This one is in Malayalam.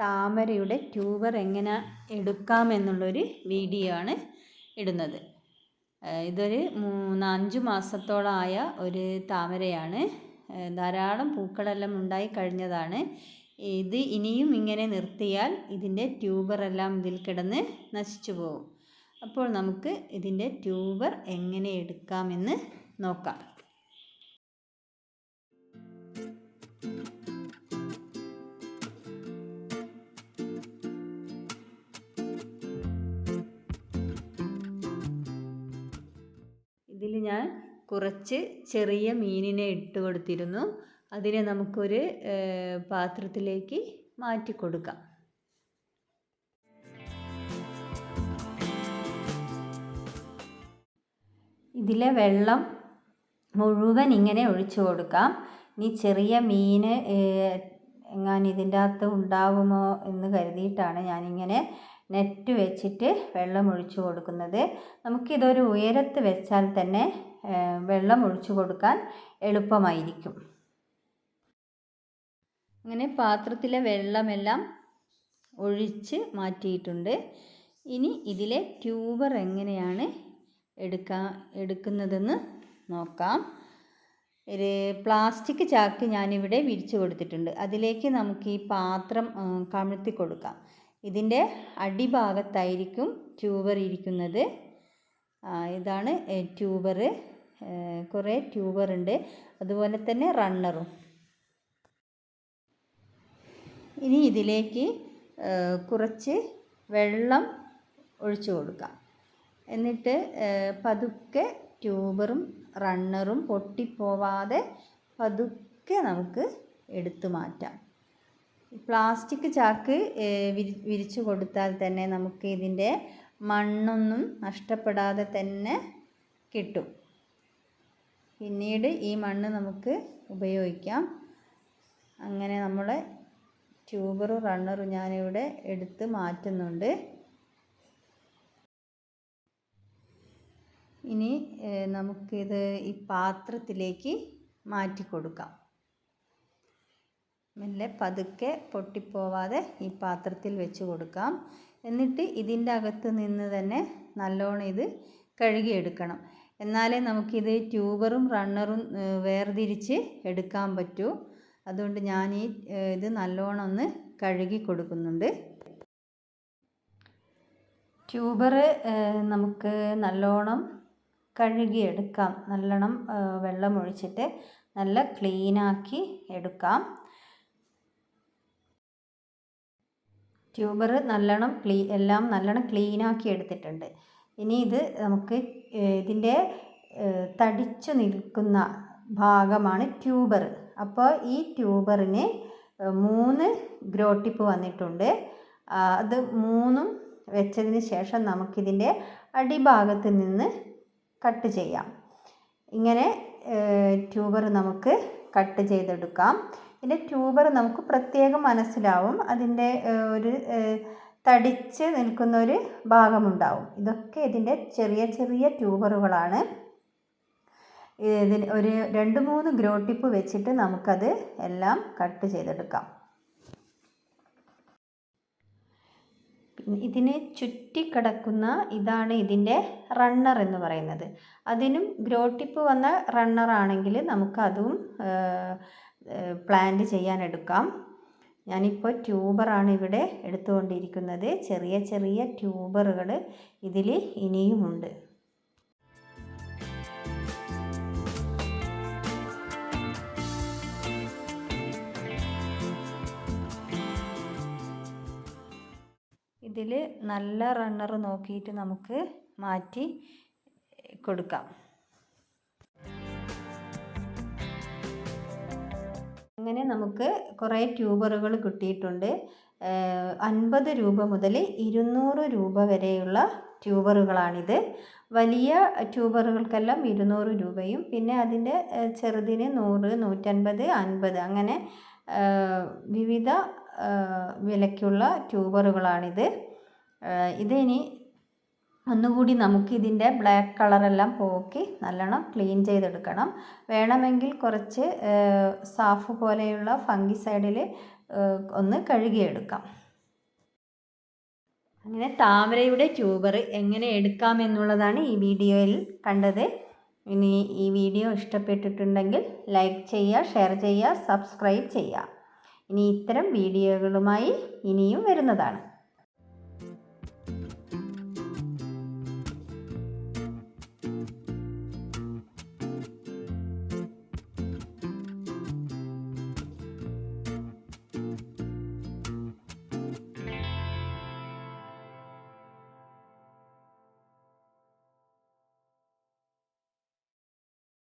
താമരയുടെ ട്യൂബർ എങ്ങനെ എടുക്കാമെന്നുള്ളൊരു വീഡിയോ ആണ് ഇടുന്നത്. ഇതൊരു മൂന്ന് മാസത്തോളമായ ഒരു താമരയാണ്. ധാരാളം പൂക്കളെല്ലാം ഉണ്ടായി കഴിഞ്ഞതാണ്. ഇത് ഇനിയും ഇങ്ങനെ നിർത്തിയാൽ ഇതിന്റെ ട്യൂബറെല്ലാം ഇതിൽ കിടന്ന് നശിച്ചു പോകും. അപ്പോൾ നമുക്ക് ഇതിന്റെ ട്യൂബർ എങ്ങനെ എടുക്കാമെന്ന് നോക്കാം. ഞാൻ കുറച്ച് ചെറിയ മീനിനെ ഇട്ട് കൊടുത്തിരുന്നു. അതിനെ നമുക്കൊരു പാത്രത്തിലേക്ക് മാറ്റി കൊടുക്കാം. ഇതിലെ വെള്ളം മുഴുവൻ ഇങ്ങനെ ഒഴിച്ചു കൊടുക്കാം. ഇനി ചെറിയ മീൻ എങ്ങാൻ ഇതിന്റെ അകത്ത് ഉണ്ടാവുമോ എന്ന് കരുതിയിട്ടാണ് ഞാനിങ്ങനെ നെറ്റ് വെച്ചിട്ട് വെള്ളം ഒഴിച്ചു കൊടുക്കുന്നത്. നമുക്കിതൊരു ഉയരത്ത് വെച്ചാൽ തന്നെ വെള്ളം ഒഴിച്ചു കൊടുക്കാൻ എളുപ്പമായിരിക്കും. അങ്ങനെ പാത്രത്തിലെ വെള്ളമെല്ലാം ഒഴിച്ച് മാറ്റിയിട്ടുണ്ട്. ഇനി ഇതിലെ ട്യൂബർ എങ്ങനെയാണ് എടുക്കാ എടുക്കുന്നതെന്ന് നോക്കാം. ഒരു പ്ലാസ്റ്റിക് ചാക്ക് ഞാനിവിടെ വിരിച്ചു കൊടുത്തിട്ടുണ്ട്. അതിലേക്ക് നമുക്ക് ഈ പാത്രം കമിഴ്ത്തി കൊടുക്കാം. ഇതിന്റെ അടിഭാഗത്തായിരിക്കും ട്യൂബർ ഇരിക്കുന്നത്. ഇതാണ് ട്യൂബർ കുറേ ട്യൂബർ ഉണ്ട് അതുപോലെ തന്നെ റണ്ണറും. ഇനി ഇതിലേക്ക് കുറച്ച് വെള്ളം ഒഴിച്ചു കൊടുക്കാം. എന്നിട്ട് പതുക്കെ ട്യൂബറും റണ്ണറും പൊട്ടിപ്പോവാതെ പതുക്കെ നമുക്ക് എടുത്തു മാറ്റാം. പ്ലാസ്റ്റിക് ചാക്ക് വിരി വിരിച്ചു കൊടുത്താൽ തന്നെ നമുക്ക് ഇതിന്റെ മണ്ണൊന്നും നഷ്ടപ്പെടാതെ തന്നെ കിട്ടും. പിന്നീട് ഈ മണ്ണ് നമുക്ക് ഉപയോഗിക്കാം. അങ്ങനെ നമ്മളെ ട്യൂബറും റണ്ണറും ഞാനിവിടെ എടുത്ത് മാറ്റുന്നുണ്ട്. ഇനി നമുക്കിത് ഈ പാത്രത്തിലേക്ക് മാറ്റി കൊടുക്കാം മെല്ലെ പതുക്കെ പൊട്ടിപ്പോവാതെ ഈ പാത്രത്തിൽ വെച്ച് കൊടുക്കാം. എന്നിട്ട് ഇതിന്റെ അകത്ത് നിന്ന് തന്നെ നല്ലോണം ഇത് കഴുകിയെടുക്കണം. എന്നാലേ നമുക്കിത് ട്യൂബറും റണ്ണറും വേർതിരിച്ച് എടുക്കാൻ പറ്റൂ. അതുകൊണ്ട് ഞാൻ ഈ ഇത് നല്ലോണം ഒന്ന് കഴുകി കൊടുക്കുന്നുണ്ട്. ട്യൂബർ നമുക്ക് നല്ലോണം കഴുകിയെടുക്കാം. നല്ലോണം വെള്ളമൊഴിച്ചിട്ട് നല്ല ക്ലീനാക്കി എടുക്കാം. ട്യൂബർ നല്ലോണം ക്ലീ എല്ലാം നല്ലോണം ക്ലീനാക്കി എടുത്തിട്ടുണ്ട്. ഇനി ഇത് നമുക്ക് ഇതിന്റെ തടിച്ചു നിൽക്കുന്ന ഭാഗമാണ് ട്യൂബർ അപ്പോൾ ഈ ട്യൂബറിന് മൂന്ന് ഗ്രോട്ടിപ്പ് വന്നിട്ടുണ്ട്. അത് മൂന്നും വെച്ചതിന് ശേഷം നമുക്കിതിന്റെ അടിഭാഗത്ത് നിന്ന് കട്ട് ചെയ്യാം. ഇങ്ങനെ ട്യൂബർ നമുക്ക് കട്ട് ചെയ്തെടുക്കാം. ഇതിന്റെ ട്യൂബർ നമുക്ക് പ്രത്യേകം മനസ്സിലാവും. അതിന്റെ ഒരു തടിച്ച് നിൽക്കുന്ന ഒരു ഭാഗമുണ്ടാവും. ഇതൊക്കെ ഇതിന്റെ ചെറിയ ചെറിയ ട്യൂബറുകളാണ്. ഇതിന് ഒരു രണ്ട് മൂന്ന് ഗ്രോ ടിപ്പ് വെച്ചിട്ട് നമുക്കത് എല്ലാം കട്ട് ചെയ്തെടുക്കാം. ഇതിന് ചുറ്റിക്കിടക്കുന്ന ഇതാണ് ഇതിന്റെ റണ്ണർ എന്ന് പറയുന്നത്. അതിനും ഗ്രോ ടിപ്പ് വന്ന റണ്ണറാണെങ്കിൽ നമുക്കതും പ്ലാന്റ് ചെയ്യാൻ എടുക്കാം ഞാനിപ്പോൾ ട്യൂബറാണ് ഇവിടെ എടുത്തുകൊണ്ടിരിക്കുന്നത്. ചെറിയ ചെറിയ ട്യൂബറുകൾ ഇതിൽ ഇനിയുമുണ്ട്. ഇതിൽ നല്ല റണ്ണർ നോക്കിയിട്ട് നമുക്ക് മാറ്റി കൊടുക്കാം. അങ്ങനെ നമുക്ക് കുറേ ട്യൂബറുകൾ കിട്ടിയിട്ടുണ്ട്. അൻപത് രൂപ മുതൽ ഇരുന്നൂറ് രൂപ വരെയുള്ള ട്യൂബറുകളാണിത്. വലിയ ട്യൂബറുകൾക്കെല്ലാം ഇരുന്നൂറ് രൂപയും പിന്നെ അതിന്റെ ചെറുതിന് നൂറ് നൂറ്റൻപത് അൻപത് അങ്ങനെ വിവിധ വിലയ്ക്കുള്ള ട്യൂബറുകളാണിത്. ഇതിനി ഒന്നുകൂടി നമുക്കിതിന്റെ ബ്ലാക്ക് കളറെല്ലാം പോക്കി നല്ലോണം ക്ലീൻ ചെയ്തെടുക്കണം. വേണമെങ്കിൽ കുറച്ച് സാഫ് പോലെയുള്ള ഫംഗിസൈഡിൽ ഒന്ന് കഴുകിയെടുക്കാം. അങ്ങനെ താമരയുടെ ട്യൂബർ എങ്ങനെ എടുക്കാമെന്നുള്ളതാണ് ഈ വീഡിയോയിൽ കണ്ടത്. ഇനി ഈ വീഡിയോ ഇഷ്ടപ്പെട്ടിട്ടുണ്ടെങ്കിൽ ലൈക്ക് ചെയ്യുക ഷെയർ ചെയ്യുക സബ്സ്ക്രൈബ് ചെയ്യുക. ഇനി ഇത്തരം വീഡിയോകളുമായി ഇനിയും വരുന്നതാണ്.